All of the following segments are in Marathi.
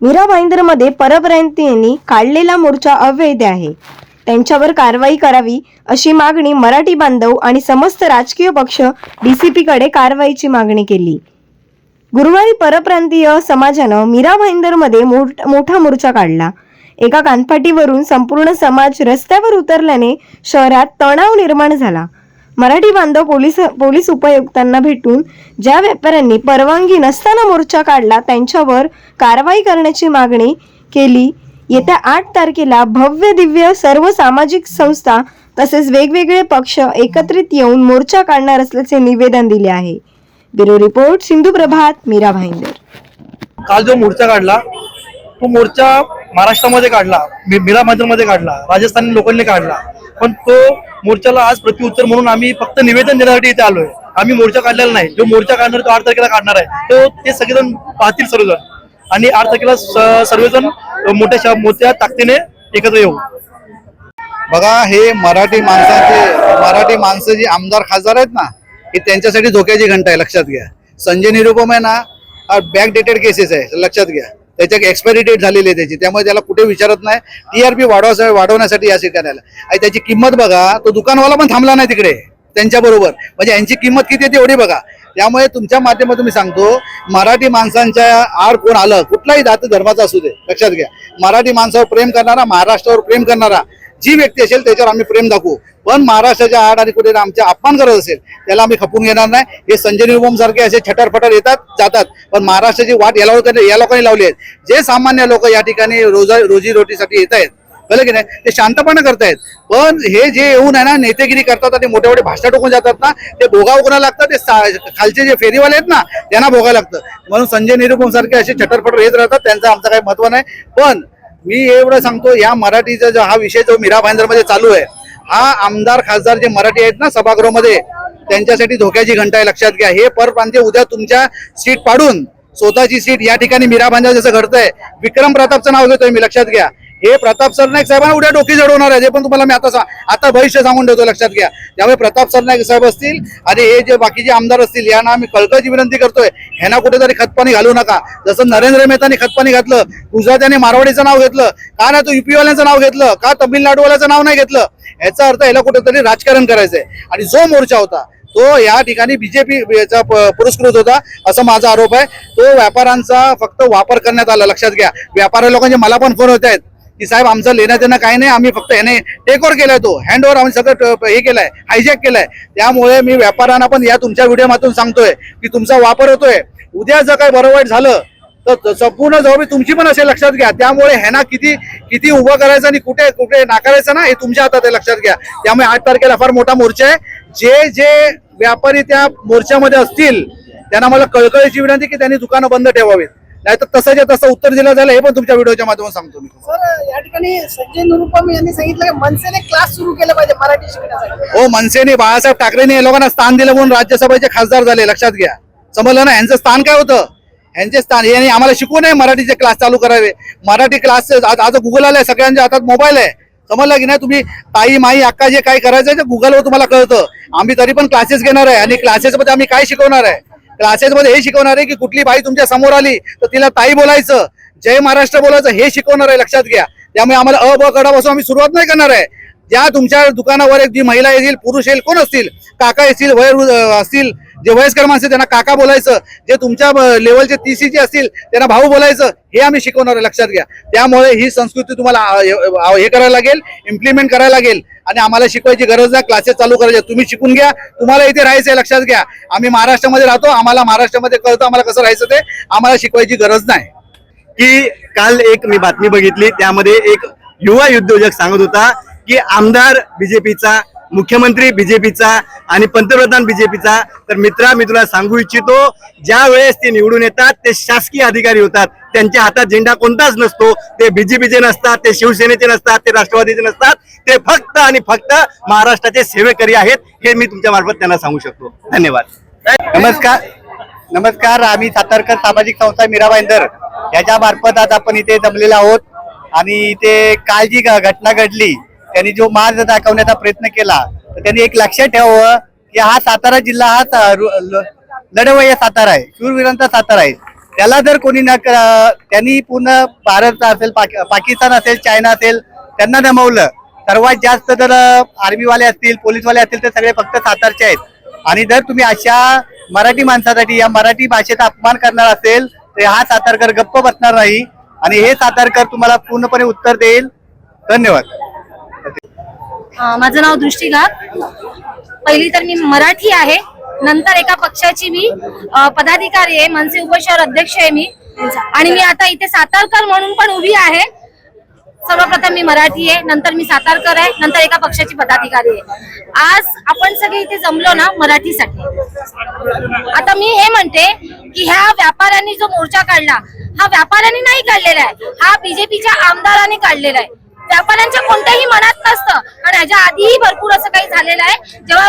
मीरा भाईंदरमध्ये परप्रांतीयांनी काढलेला मोर्चा अवैध आहे. त्यांच्यावर कारवाई करावी अशी मागणी मराठी बांधव आणि समस्त राजकीय पक्ष डीसीपीकडे कारवाईची मागणी केली. गुरुवारी परप्रांतीय समाजानं मीरा भाईंदरमध्ये मोठा मोर्चा काढला. एका कानफाटीवरून संपूर्ण समाज रस्त्यावर उतरल्याने शहरात तणाव निर्माण झाला. मराठी बांधव पोलीस पोलीस उपायुक्तांना भेटून ज्या व्यापाऱ्यांनी परवानगी नसताना मोर्चा काढला त्यांच्यावर कारवाई करण्याची मागणी केली. येत्या आठ तारखेला भव्य दिव्य सर्व सामाजिक संस्था तसेच वेगवेगळे पक्ष एकत्रित येऊन मोर्चा काढणार असल्याचे निवेदन दिले आहे. Bureau report Sindhu Prabhat Mira Bhayandar. काल जो मोर्चा काढला तो मोर्चा महाराष्ट्रामध्ये काढला मीरा मध्ये काढला राजस्थानी लोकांनी काढला. पण तो मोर्चाला आज प्रत्युत्तर म्हणून आम्ही फक्त निवेदन देण्यासाठी इथे आलोय. आम्ही मोर्चा काढलेला नाही. जो मोर्चा काढणार तो आठ तारखेला काढणार आहे. तो ते सगळेजण पाहतील सर्वजण. आणि आठ तारखेला सर्वजण मोठ्या मोठ्या ताकदीने एकत्र येऊ. बघा हे मराठी माणसाचे मराठी माणसं जी आमदार खासदार आहेत ना ही त्यांच्यासाठी धोक्याची घंटा आहे लक्षात घ्या. संजय निरुपम आहे ना बॅक डेटेड केसेस आहे लक्षात घ्या. त्याच्या एक्सपायरी डेट झालेली आहे त्याची. त्यामुळे त्याला कुठे विचारत नाही. टीआरपी वाढवा वाढवण्यासाठी या शिकायला आणि त्याची किंमत बघा तो दुकानवाला पण थांबला नाही तिकडे. त्यांच्या बरोबर. म्हणजे यांची किंमत किती आहे तेवढी बघा. त्यामुळे तुमच्या माध्यमातून मी सांगतो मराठी माणसांच्या आड कोण आलं कुठलाही जात धर्माचा असू दे लक्षात घ्या. मराठी माणसावर प्रेम करणारा महाराष्ट्रावर प्रेम करणारा जी व्यक्ती असेल त्याच्यावर आम्ही प्रेम दाखवू. पण महाराष्ट्राच्या आड आणि कुठे आमच्या अपमान करत असेल त्याला आम्ही खपून घेणार नाही. हे संजय निरुपम सारखे असे छटर येतात जातात. पण महाराष्ट्राची वाट या लोकांनी या लोकांनी लावली आहे. जे सामान्य लोक या ठिकाणी रोजा रोजी रोटीसाठी येत आहेत कळलं की नाही? ते शांतपणे करतायत. पण हे जे येऊन आहे ना नेतेगिरी करतात आणि मोठे मोठे भाषा टोकून जातात ना ते भोगाव कोणाला लागतात ते खालचे जे फेरीवाले आहेत ना त्यांना भोगायला लागतं. म्हणून संजय निरुपम सारखे असे छटरफटर येत राहतात त्यांचं आमचं काही महत्त्व नाही. पण मी एवढं सांगतो या मराठीचा जो हा विषय जो मीरा मध्ये चालू आहे हा आमदार खासदार जे मराठी आहेत ना सभागृहामध्ये त्यांच्यासाठी धोक्याची घंटा आहे लक्षात घ्या. हे परप्रांतीय उद्या तुमच्या सीट पाडून स्वतःची सीट या ठिकाणी मीरा भांजा जसं घडतंय विक्रम प्रतापचं नाव घेतोय मी लक्षात घ्या. हे प्रताप सरनाईक साहेबांना उद्या डोकी जडवणार आहे. जे पण तुम्हाला मी आता सा- आता भविष्य सांगून ठेवतो लक्षात घ्या. त्यामुळे प्रताप सरनाईक साहेब असतील आणि हे जे बाकीचे आमदार असतील यांना आम्ही कळकळची विनंती करतोय. ह्यांना कुठेतरी खतपाणी घालू नका. जसं नरेंद्र मेहतानी खतपाणी घातलं गुजरात्याने मारवाडीचं नाव घेतलं का ना तो युपीवाल्याचं नाव घेतलं का तमिळनाडूवाल्याचं नाव नाही घेतलं याचा अर्थ याला कुठेतरी राजकारण करायचंय. आणि जो मोर्चा होता तो या ठिकाणी बीजेपी याचा प- पुरस्कृत होता असं माझा आरोप आहे. तो व्यापाऱ्यांचा फक्त वापर करण्यात आला लक्षात घ्या. व्यापारी लोकांचे मला पण फोन होत आहेत. की साहेब आमचं लेणं देणं काही नाही आम्ही फक्त ह्याने टेक ओव्हर केलाय तो. हँड ओव्हर आम्ही सगळं हे केलंय हायजॅक केलंय. त्यामुळे मी व्यापाऱ्यांना पण या तुमच्या व्हिडिओमधून सांगतोय की तुमचा वापर होतोय. उद्या जर काही बरोबर झालं तर संपूर्ण जबाबदारी तुमची पण असे लक्षात घ्या. त्यामुळे ह्यांना किती किती उभं करायचं आणि कुठे कुठे नाकारायचं ना हे तुमच्या हातात आहे लक्षात घ्या. त्यामुळे आठ तारखेला फार मोठा मोर्चा आहे. जे जे व्यापारी त्या मोर्चामध्ये असतील त्यांना मला कळकळीची विनंती की त्यांनी दुकानं बंद ठेवावीत. नाहीतर तसंच्या तसं उत्तर दिलं झालं हे पण तुमच्या व्हिडिओच्या माध्यमातून सांगतो मी सर या ठिकाणी संजय निरुपम यांनी सांगितलं की मनसेने क्लास सुरू केला पाहिजे मराठी शिकण्यासाठी हो मनसेने बाळासाहेब ठाकरेंनी या लोकांना स्थान दिलं म्हणून राज्यसभेचे खासदार झाले लक्षात घ्या. समजलं ना? यांचं स्थान काय होतं? यांचे स्थान यांनी आम्हाला शिकवू नये मराठीचे क्लास चालू करावे. मराठी क्लास आज आज गुगल आलाय सगळ्यांच्या हातात मोबाईल आहे. समजलं की नाही? तुम्ही ताई माई अक्का जे काही करायचं ते गुगलवर तुम्हाला कळतं. आम्ही तरी पण क्लासेस घेणार आहे आणि क्लासेस मध्ये आम्ही काय शिकवणार आहे? क्लासेसमध्ये हे शिकवणार आहे की कुठली बाई तुमच्यासमोर आली तर तिला ताई बोलायचं. जय महाराष्ट्र बोलायचं हे शिकवणार आहे लक्षात घ्या. त्यामुळे आम्हाला अ ब कडापासून आम्ही सुरुवात नाही करणार आहे. ज्या तुमच्या दुकानावर एक जी महिला येतील पुरुष येईल कोण असतील? काका येतील वय असतील जे वयस्कर माणसं त्यांना काका बोलायचं जे तुमच्या लेवलचे तीसीचे असतील त्यांना भाऊ बोलायचं हे आम्ही शिकवणार आहे लक्षात घ्या. त्यामुळे ही संस्कृती तुम्हाला हे करायला लागेल इम्प्लिमेंट करायला लागेल आणि आम्हाला शिकवायची गरज नाही क्लासेस चालू करायचे तुम्ही शिकून घ्या तुम्हाला इथे राहायचं आहे लक्षात घ्या. आम्ही महाराष्ट्रामध्ये राहतो आम्हाला महाराष्ट्रामध्ये कळतं आम्हाला कसं राहायचं ते आम्हाला शिकवायची गरज नाही. की काल एक मी बातमी बघितली त्यामध्ये एक युवा उद्योजक सांगत होता की आमदार बीजेपीचा मुख्यमंत्री बीजेपीचा आणि पंतप्रधान बीजेपीचा. तर मित्रा मी तुला सांगू इच्छितो ज्या वेळेस ते निवडून येतात ते शासकीय अधिकारी होतात. त्यांच्या हातात झेंडा कोणताच नसतो. ते बीजेपीचे नसतात ते शिवसेनेचे नसतात ते राष्ट्रवादीचे नसतात. ते फक्त आणि फक्त महाराष्ट्राचे सेवेकरी आहेत हे मी तुमच्या मार्फत त्यांना सांगू शकतो. धन्यवाद. नमस्कार. नमस्कार आम्ही सातारकर सामाजिक संस्था मीरा भाईंदर याच्या मार्फत आज आपण इथे जमलेलो आहोत. आणि इथे काल जी घटना घडली त्यांनी जो मार्ग दाखवण्याचा प्रयत्न केला तर त्यांनी एक लक्षात ठेवावं की हा सातारा जिल्हा हा लढवय्या सातारा आहे शूरवीरांचा सातारा आहे. त्याला जर कोणी न त्यांनी पूर्ण भारत असेल पाकिस्तान असेल चायना असेल त्यांना नमवलं. सर्वात जास्त जर आर्मीवाले असतील पोलीसवाले असतील तर सगळे फक्त सातारचे आहेत. आणि जर तुम्ही अशा मराठी माणसासाठी या मराठी भाषेचा अपमान करणार असेल तर हा सातारकर गप्प बसणार नाही. आणि हे सातारकर तुम्हाला पूर्णपणे उत्तर देईल. धन्यवाद. माझं नाव दृष्टिघात पहिली तर मी मराठी आहे. नंतर एका पक्षाची मी पदाधिकारी आहे. मनसे उपशहर अध्यक्ष आहे मी. आणि मी आता इथे सातारकर म्हणून पण उभी आहे. सर्वप्रथम मी मराठी आहे. नंतर मी सातारकर आहे. नंतर एका पक्षाची पदाधिकारी आहे. आज आपण सगळे इथे जमलो ना मराठीसाठी. आता मी हे म्हणते की ह्या व्यापाऱ्यांनी जो मोर्चा काढला हा व्यापाऱ्यांनी नाही काढलेला आहे. हा बीजेपीच्या आमदारांनी काढलेला आहे. व्यापाऱ्यांच्या कोणत्याही मनात नसतं. आणि ह्याच्या आधीही भरपूर असं काही झालेलं आहे. जेव्हा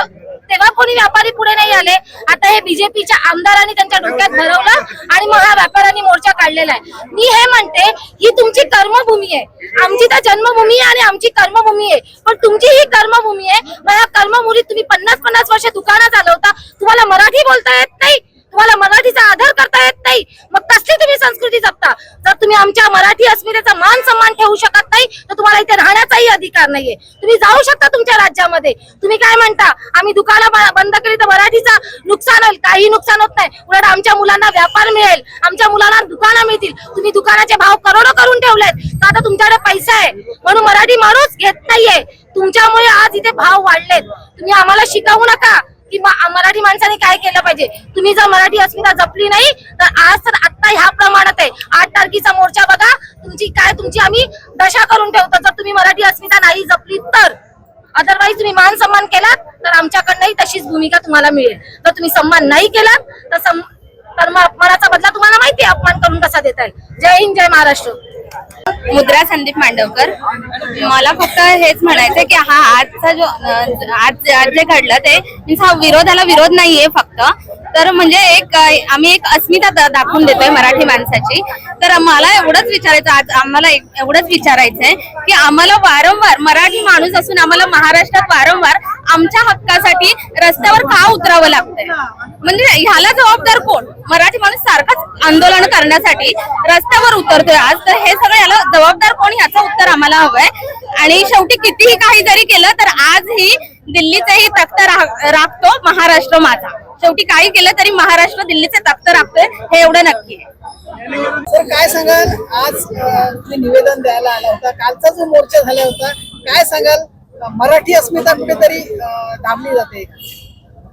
तेव्हा कोणी व्यापारी पुढे नाही आले आता हे बीजेपीच्या आमदारांनी त्यांच्या डोक्यात भरवलं आणि मग हा व्यापाऱ्यांनी मोर्चा काढलेला आहे. मी हे म्हणते ही तुमची कर्मभूमी आहे. आमची तर जन्मभूमी आहे आणि आमची कर्मभूमी आहे. पण तुमची ही कर्मभूमी आहे. मग या कर्मभूमीत तुम्ही पन्नास पन्नास वर्ष दुकानात चालवता तुम्हाला मराठी बोलता येत नाही? तुम्हाला मराठीचा आदर करता येत नाही. मग कसली तुम्ही संस्कृती जपता? जर तुम्ही आमच्या मराठी अस्मितेचा मान सन्मान ठेवू शकत नाही तर तुम्हाला इथे राहण्याचाही अधिकार नाहीये. तुम्ही जाऊ शकता तुमच्या राज्यामध्ये. तुम्ही काय म्हणता? आम्ही दुकानं बंद केली तर मराठीचा नुकसान होईल. काही नुकसान होत नाही. उलट आमच्या मुलांना व्यापार मिळेल. आमच्या मुलांना दुकानं मिळतील. तुम्ही दुकानाचे भाव करोडो करून ठेवलेत. तर आता तुमच्याकडे पैसा आहे. म्हणून मराठी माणूस घेत नाहीये. तुमच्यामुळे आज इथे भाव वाढलेत. तुम्ही आम्हाला शिकवू नका. की मराठी माणसाने काय केलं पाहिजे? तुम्ही जर मराठी अस्मिता जपली नाही तर आज तर आता ह्या प्रमाणात आहे. आठ तारखेचा मोर्चा बघा. तुमची काय तुमची आम्ही दशा करून ठेवतो. जर तुम्ही मराठी अस्मिता नाही जपली तर. अदरवाईज तुम्ही मान सन्मान केलात तर आमच्याकडनंही तशीच भूमिका तुम्हाला मिळेल. जर तुम्ही सन्मान नाही केलात तर सम- तर मग अपमानाचा बदला तुम्हाला माहिती आहे अपमान करून कसा देत आहे जय हिंद जय महाराष्ट्र. मुद्रा संदीप मांडवकर. मला फक्त हेच म्हणायचं की हा आजचा जो आज आज जे घडलं ते हा विरोधाला विरोध नाहीये फक्त. तर म्हणजे एक आम्ही एक अस्मिता दाखवून देतोय मराठी माणसाची. तर मला एवढंच विचारायचं आज आम्हाला एवढंच विचारायचंय की आम्हाला वारंवार मराठी माणूस असून आम्हाला महाराष्ट्रात वारंवार आमच्या हक्कासाठी रस्त्यावर का उतरावं लागतंय? म्हणजे ह्याला जबाबदार कोण? मराठी माणूस सारखाच आंदोलन करण्यासाठी रस्त्यावर उतरतोय आज. तर हे सगळं याला जबाबदार कोण? ह्याचं उत्तर आम्हाला हवंय. आणि शेवटी कितीही काही जरी केलं तर आजही दिल्लीचाही तख्त राखतो महाराष्ट्र माझा. शेवटी काही केलं तरी महाराष्ट्र दिल्लीचे तख्त राखतोय हे एवढं नक्की आहे. सर काय सांगाल? आज तुम्ही निवेदन द्यायला आला होता. कालचा जो मोर्चा झाला होता काय सांगाल? मराठी अस्मिता कुठेतरी दाबली जाते.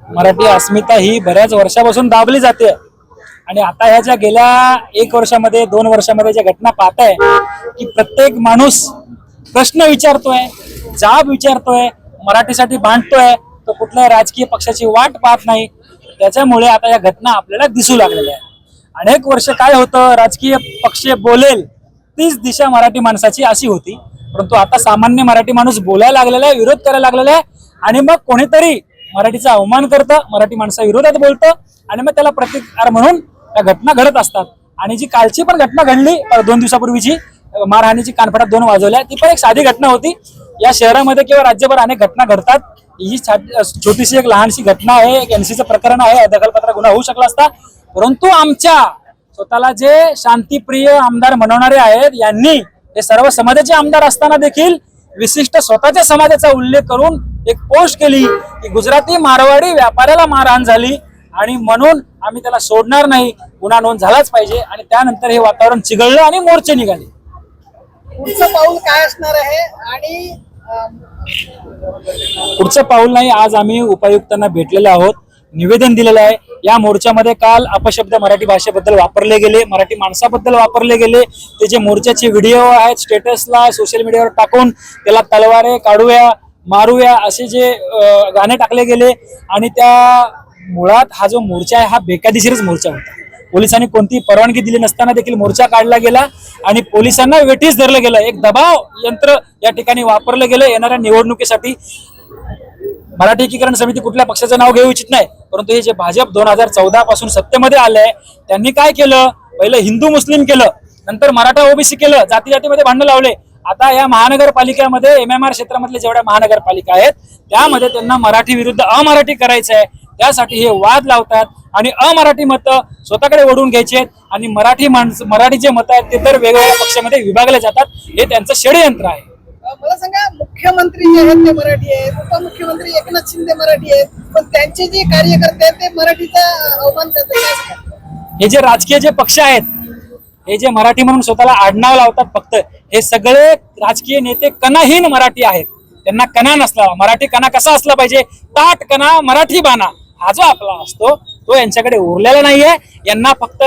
मराठी अस्मिता ही बऱ्याच वर्षापासून दाबली जाते. आणि आता ह्या ज्या गेल्या एक वर्षामध्ये दोन वर्षामध्ये ज्या घटना पाहताय की प्रत्येक माणूस प्रश्न विचारतोय जाब विचारतोय मराठीसाठी भांडतोय तो कुठल्याही राजकीय पक्षाची वाट पाहत नाही. त्याच्यामुळे आता या घटना आपल्याला दिसू लागलेल्या आहेत. अनेक वर्ष काय होतं राजकीय पक्ष बोलेल तीच दिशा मराठी माणसाची अशी होती. परंतु आता सामान्य मराठी माणूस बोलायला लागलेला आहे विरोध करायला लागलेला आहे आणि मग कोणीतरी मराठीचा अवमान करतं मराठी माणसा विरोधात बोलतं आणि मग त्याला प्रतिकार म्हणून त्या घटना घडत असतात. आणि जी कालची पण घटना घडली दोन दिवसापूर्वीची मारहाणीची कानफडात दोन वाजवल्या ती पण एक साधी घटना होती. या शहरामध्ये किंवा राज्यभर अनेक घटना घडतात. ही छोटीशी एक लहानशी घटना आहे. एक एनसीचं प्रकरण आहे. दखलपत्र गुन्हा होऊ शकला असता. परंतु आमच्या स्वतःला जे शांतीप्रिय आमदार म्हणवणारे आहेत यांनी हे सर्व समाजाचे आमदार असताना देखील विशिष्ट स्वतःच्या समाजाचा उल्लेख करून एक पोस्ट केली की गुजराती मारवाडी व्यापाऱ्याला मारहाण झाली आणि म्हणून आम्ही त्याला सोडणार नाही. गुन्हा नोंद झालाच पाहिजे आणि त्यानंतर हे वातावरण चिघळलं आणि मोर्चे निघाले. पुढचं पाऊल काय असणार आहे? आणि पुढचं पाऊल नाही आज आम्ही उपायुक्तांना भेटलेलो आहोत. निवेदन दिलेलं आहे. या मोर्चामध्ये काल अपशब्द मराठी भाषेबद्दल वापरले गेले मराठी माणसाबद्दल वापरले गेले. ते जे मोर्चाचे व्हिडिओ आहेत स्टेटसला सोशल मीडियावर टाकून त्याला तलवारे काढूया मारूया असे जे गाणे टाकले गेले. आणि त्या मुळात हा जो मोर्चा आहे हा बेकायदेशीरच मोर्चा होता. पोलिसांनी कोणतीही परवानगी दिली नसताना देखील मोर्चा काढला गेला आणि पोलिसांना वेठीस धरलं गेलं. एक दबाव यंत्र या ठिकाणी वापरलं गेलं येणाऱ्या निवडणुकीसाठी. मराठी एकीकरण समिती कुठल्या पक्षाचं नाव घेऊ इच्छित नाही परंतु हे जे भाजप दोन हजार चौदा पासून सत्तेमध्ये आलंय त्यांनी काय केलं? पहिलं हिंदू मुस्लिम केलं नंतर मराठा ओबीसी केलं जाती जातीमध्ये भांडण लावले. आता या महानगरपालिकेमध्ये एम एम आर क्षेत्रामधले जेवढ्या महानगरपालिका आहेत त्यामध्ये त्यांना मराठी विरुद्ध अमराठी करायचं आहे त्यासाठी हे वाद लावतात आणि अमराठी मतं स्वतःकडे ओढून घ्यायचे आणि मराठी माणसं मराठी जे मतं आहेत ते तर वेगवेगळ्या पक्षामध्ये विभागले जातात. हे त्यांचं षडयंत्र आहे. मला सांगा मुख्यमंत्री जे आहेत ते मराठी आहेत उपमुख्यमंत्री एकनाथ शिंदे मराठी आहेत पण त्यांचे जे कार्यकर्ते आहेत ते मराठीचा अवमान करतात? हे जे राजकीय जे पक्ष आहेत हे जे मराठी म्हणून स्वतःला आडनाव लावतात फक्त हे सगळे राजकीय नेते कणाहीन मराठी आहेत. त्यांना कणा नसला मराठी कणा कसा असला पाहिजे? ताट कणा मराठी बाणा. हा जो आपला असतो तो यांच्याकडे उरलेला नाहीये. यांना फक्त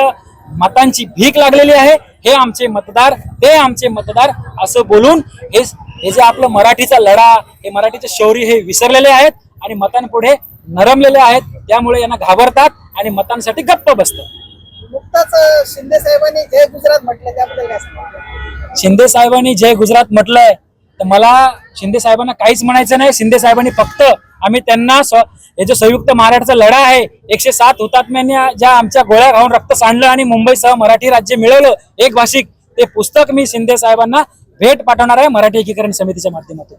मतांची भीक लागलेली आहे. हे आमचे मतदार ते आमचे मतदार असं बोलून हे हे जे आपलं मराठीचा लढा हे मराठीचे शौर्य हे विसरलेले आहेत आणि मतांपुढे नरमलेले आहेत. त्यामुळे यांना घाबरतात आणि मतांसाठी गप्प बसतात. नुकताच शिंदे साहेबांनी जय गुजरात म्हटलं त्याबद्दल शिंदे साहेबांनी जय गुजरात म्हटलंय. तर मला शिंदे साहेबांना काहीच म्हणायचं नाही. शिंदे साहेबांनी फक्त आम्ही त्यांना स्व- हे जो संयुक्त महाराष्ट्राचा लढा आहे एकशे सात हुतात्म्यांनी ज्या आमच्या गोळ्या खाऊन रक्त सांडलं आणि मुंबईसह मराठी राज्य मिळवलं एक भाषिक ते पुस्तक मी शिंदे साहेबांना भेट पाठवणार आहे मराठी एकीकरण समितीच्या माध्यमातून.